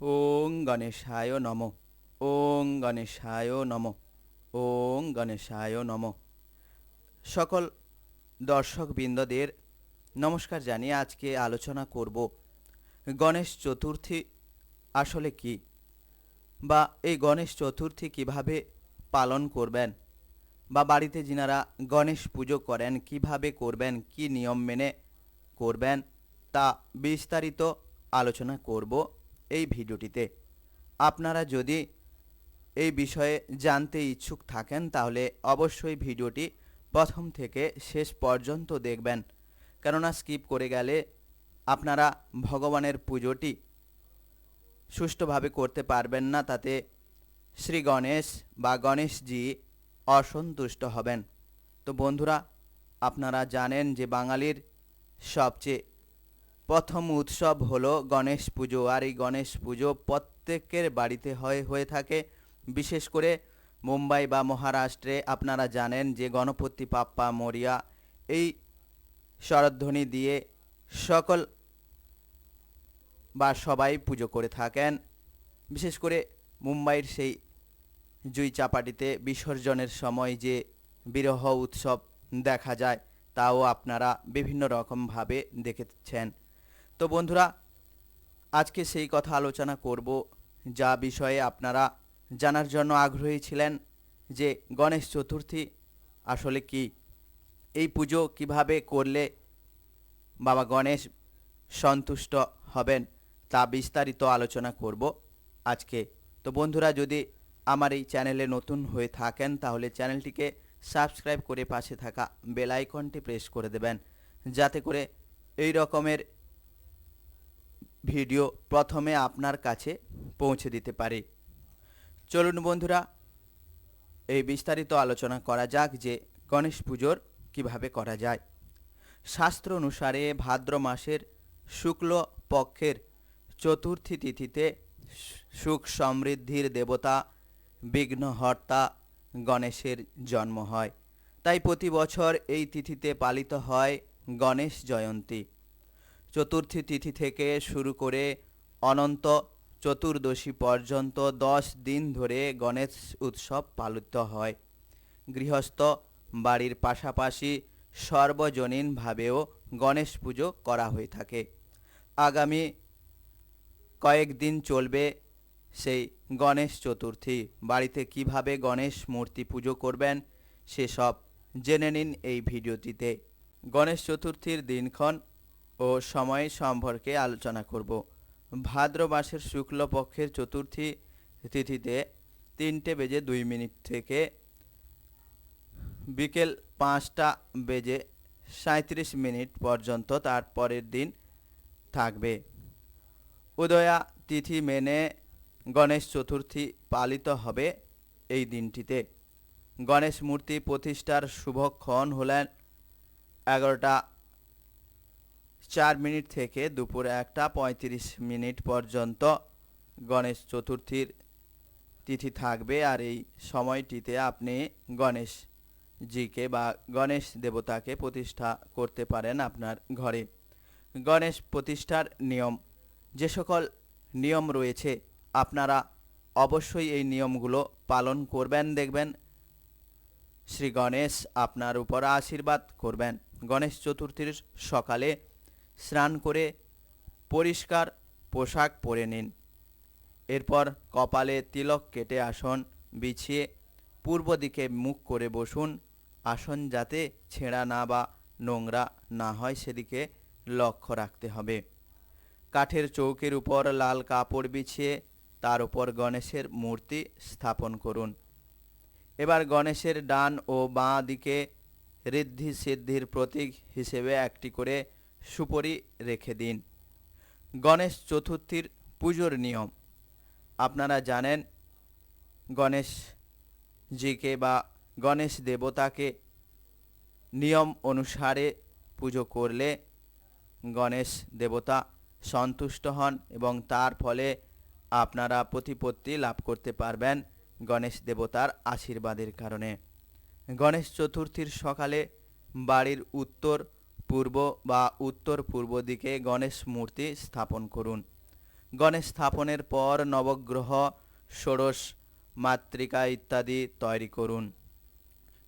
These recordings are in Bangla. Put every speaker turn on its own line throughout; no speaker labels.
ওং গণেশায় নম। ওং গণেশায় নম। ওং গণেশায় নম। সকল দর্শকবৃন্দদের নমস্কার জানিয়ে আজকে আলোচনা করব, গণেশ চতুর্থী আসলে কি? বা এই গণেশ চতুর্থী কীভাবে পালন করবেন? বা বাড়িতে যিনারা গণেশ পুজো করেন, কীভাবে করবেন, কি নিয়ম মেনে করবেন, তা বিস্তারিত আলোচনা করব। এই ভিডিওটিতে। আপনারা যদি এই বিষয়ে জানতে ইচ্ছুক থাকেন, তাহলে অবশ্যই ভিডিওটি প্রথম থেকে শেষ পর্যন্ত দেখবেন। কেননা স্কিপ করে গেলে আপনারা ভগবানের পুজোটি সুষ্ঠুভাবে করতে পারবেন না, তাতে শ্রী গণেশ বা গণেশজি অসন্তুষ্ট হবেন। তো বন্ধুরা, আপনারা জানেন যে বাঙালির সবচেয়ে প্রথম উৎসব হলো গণেশ পুজো, আর এই গণেশ পুজো প্রত্যেকের বাড়িতে হয়, হয়ে থাকে। বিশেষ করে মুম্বাই বা মহারাষ্ট্রে আপনারা জানেন যে গণপতি, পাপ্পা, মরিয়া এই শরধ্বনি দিয়ে সকল বা সবাই পুজো করে থাকেন। বিশেষ করে মুম্বাইয়ের সেই জুই চাপাটিতে বিসর্জনের সময় যে বিরহ উৎসব দেখা যায়, তাও আপনারা বিভিন্ন রকমভাবে দেখেছেন। তো বন্ধুরা, আজকে সেই কথা আলোচনা করব যা বিষয়ে আপনারা জানার জন্য আগ্রহী ছিলেন যে গণেশ চতুর্থী আসলে কি? এই পুজো কীভাবে করলে বাবা গণেশ সন্তুষ্ট হবেন তা বিস্তারিত আলোচনা করব আজকে। তো বন্ধুরা, যদি আমার এই চ্যানেলে নতুন হয়ে থাকেন, তাহলে চ্যানেলটিকে সাবস্ক্রাইব করে পাশে থাকা বেল আইকনটি প্রেস করে দেবেন, যাতে করে এই রকমের ভিডিও প্রথমে আপনার কাছে পৌঁছে দিতে পারি। চলুন বন্ধুরা, এই বিস্তারিত আলোচনা করা যাক যে গণেশ পুজোর কীভাবে করা যায়। শাস্ত্র অনুসারে ভাদ্র মাসের শুক্ল পক্ষের চতুর্থী তিথিতে সুখ সমৃদ্ধির দেবতা বিঘ্নহর্তা গণেশের জন্ম হয়। তাই প্রতি বছর এই তিথিতে পালিত হয় গণেশ জয়ন্তী। চতুর্থী তিথি থেকে শুরু করে অনন্ত চতুর্দশী পর্যন্ত দশ দিন ধরে গণেশ উৎসব পালিত হয়। গৃহস্থ বাড়ির পাশাপাশি সর্বজনীনভাবেও গণেশ পুজো করা হয়ে থাকে। আগামী কয়েকদিন চলবে সেই গণেশ চতুর্থী। বাড়িতে কীভাবে গণেশ মূর্তি পুজো করবেন সেসব জেনে নিন এই ভিডিওটিতে। গণেশ চতুর্থীর দিনক্ষণ ও সময় সম্পর্কে আলোচনা করব। ভাদ্র মাসের শুক্লপক্ষের চতুর্থী তিথিতে তিনটে বেজে দুই মিনিট থেকে বিকেল পাঁচটা বেজে সাঁত্রিশ মিনিট পর্যন্ত তার পরের দিন থাকবে। উদয়া তিথি মেনে গণেশ চতুর্থী পালিত হবে এই দিনটিতে। গণেশ মূর্তি প্রতিষ্ঠার শুভক্ষণ হলেন এগারোটা চার মিনিট থেকে দুপুর একটা পঁয়ত্রিশ মিনিট পর্যন্ত গণেশ চতুর্থীর তিথি থাকবে আর এই সময়টিতে আপনি গণেশ জিকে বা গণেশ দেবতাকে প্রতিষ্ঠা করতে পারেন আপনার ঘরে। গণেশ প্রতিষ্ঠার নিয়ম, যে সকল নিয়ম রয়েছে, আপনারা অবশ্যই এই নিয়মগুলো পালন করবেন, দেখবেন শ্রী গণেশ আপনার উপর আশীর্বাদ করবেন। গণেশ চতুর্থীর সকালে স্নান করে পরিষ্কার পোশাক পরে নিন। এরপর কপালে তিলক কেটে আসন বিছিয়ে পূর্ব দিকে মুখ করে বসুন। আসন যাতে ছেঁড়া না বা নোংরা না হয় সেদিকে লক্ষ্য রাখতে হবে। কাঠের চৌকির উপর লাল কাপড় বিছিয়ে তার উপর গণেশের মূর্তি স্থাপন করুন। এবার গণেশের ডান ও বাঁ দিকে ঋদ্ধি সিদ্ধির প্রতীক হিসেবে একটি করে সুপরি রেখে দিন। গণেশ চতুর্থীর পুজোর নিয়ম। আপনারা জানেন, গণেশ জিকে বা গণেশ দেবতাকে নিয়ম অনুসারে পুজো করলে গণেশ দেবতা সন্তুষ্ট হন এবং তার ফলে আপনারা প্রতিপত্তি লাভ করতে পারবেন গণেশ দেবতার আশীর্বাদের কারণে। গণেশ চতুর্থীর সকালে বাড়ির উত্তর পূর্ব বা উত্তর পূর্ব দিকে গণেশ মূর্তি স্থাপন করুন। গণেশ স্থাপনের পর নবগ্রহ, ষোড়শ, মাতৃকা ইত্যাদি তৈরি করুন।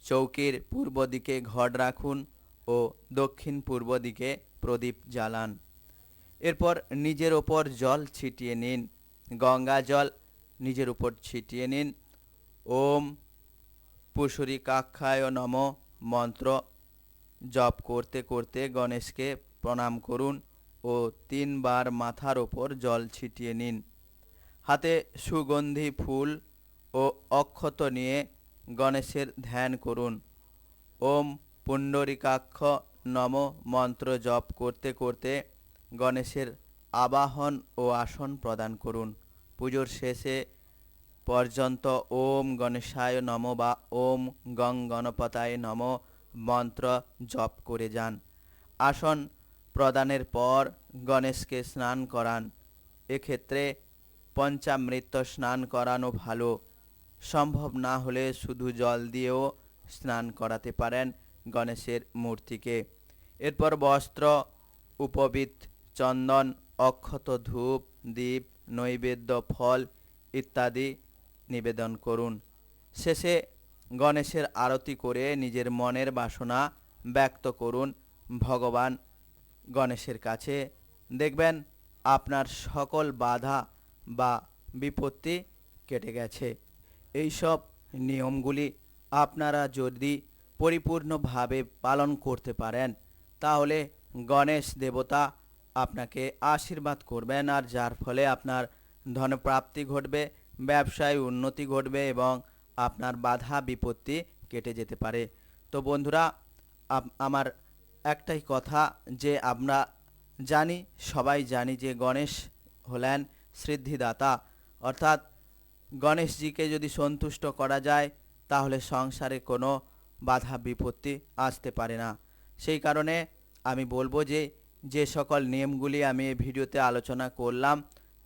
চৌকির পূর্ব দিকে ঘট রাখুন ও দক্ষিণ পূর্ব দিকে প্রদীপ জ্বালান। এরপর নিজের ওপর জল ছিটিয়ে নিন। গঙ্গা জল নিজের উপর ছিটিয়ে নিন। ওম পুষরিকাক্ষায় নম মন্ত্র জপ করতে করতে গণেশকে প্রণাম করুন ও তিনবার মাথার ওপর জল ছিটিয়ে নিন। হাতে সুগন্ধি ফুল ও অক্ষত নিয়ে গণেশের ধ্যান করুন। ওম পুণ্ডরিকাক্ষ নম মন্ত্র জপ করতে করতে গণেশের আবাহন ও আসন প্রদান করুন। পুজোর শেষে পর্যন্ত ওম গণেশায় নম বা ওম গং গণপতায় নম মন্ত্র জপ করে যান। আসন প্রদানের পর গণেশকে স্নান করান। এক্ষেত্রে পঞ্চামৃত স্নান করানো ভালো। সম্ভব না হলে শুধু জল দিয়েও স্নান করাতে পারেন গণেশের মূর্তিকে। এরপর বস্ত্র, উপবিত, চন্দন, অক্ষত ধূপ, দীপ, নৈবেদ্য, ফল ইত্যাদি নিবেদন করুন। শেষে গণেশের আরতি করে নিজের মনের বাসনা ব্যক্ত করুন ভগবান গণেশের কাছে। দেখবেন আপনার সকল বাধা বা বিপত্তি কেটে গেছে। এইসব নিয়মগুলি আপনারা যদি পরিপূর্ণভাবে পালন করতে পারেন, তাহলে গণেশ দেবতা আপনাকে আশীর্বাদ করবেন আর যার ফলে আপনার ধনপ্রাপ্তি ঘটবে, ব্যবসায় উন্নতি ঘটবে এবং আপনার বাধা বিপত্তি কেটে যেতে পারে। তো বন্ধুরা আমার একটাই কথা যে আমরা জানি, সবাই জানি যে গণেশ হলেন সিদ্ধিদাতা। অর্থাৎ গণেশজিকে যদি সন্তুষ্ট করা যায়, তাহলে সংসারে কোনো বাধা বিপত্তি আসতে পারে না। সেই কারণে আমি বলব যে যে সকল নিয়মগুলি আমি এই ভিডিওতে আলোচনা করলাম,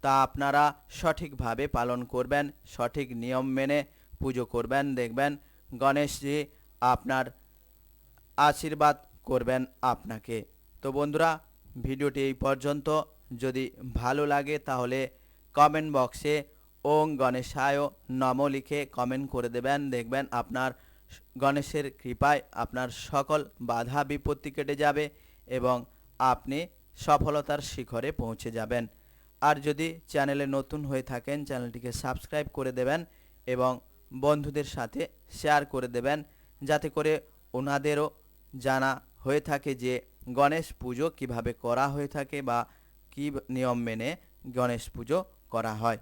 তা আপনারা সঠিকভাবে পালন করবেন, সঠিক নিয়ম মেনে পুজো করবেন, দেখবেন গণেশজি আপনার আশীর্বাদ করবেন আপনাকে। তো বন্ধুরা, ভিডিওটি এই পর্যন্ত। যদি ভালো লাগে তাহলে কমেন্ট বক্সে ওং গণেশায় নম লিখে কমেন্ট করে দেবেন। দেখবেন আপনার গণেশের কৃপায় আপনার সকল বাধা বিপত্তি কেটে যাবে এবং আপনি সফলতার শিখরে পৌঁছে যাবেন। আর যদি চ্যানেলে নতুন হয়ে থাকেন, চ্যানেলটিকে সাবস্ক্রাইব করে দেবেন এবং বন্ধুদের সাথে শেয়ার করে দেবেন। যাতে করে ওনাদেরও জানা হয়ে থাকে যে গণেশ পুজো কীভাবে করা হয়ে থাকে বা কী নিয়ম মেনে গণেশ পুজো করা হয়।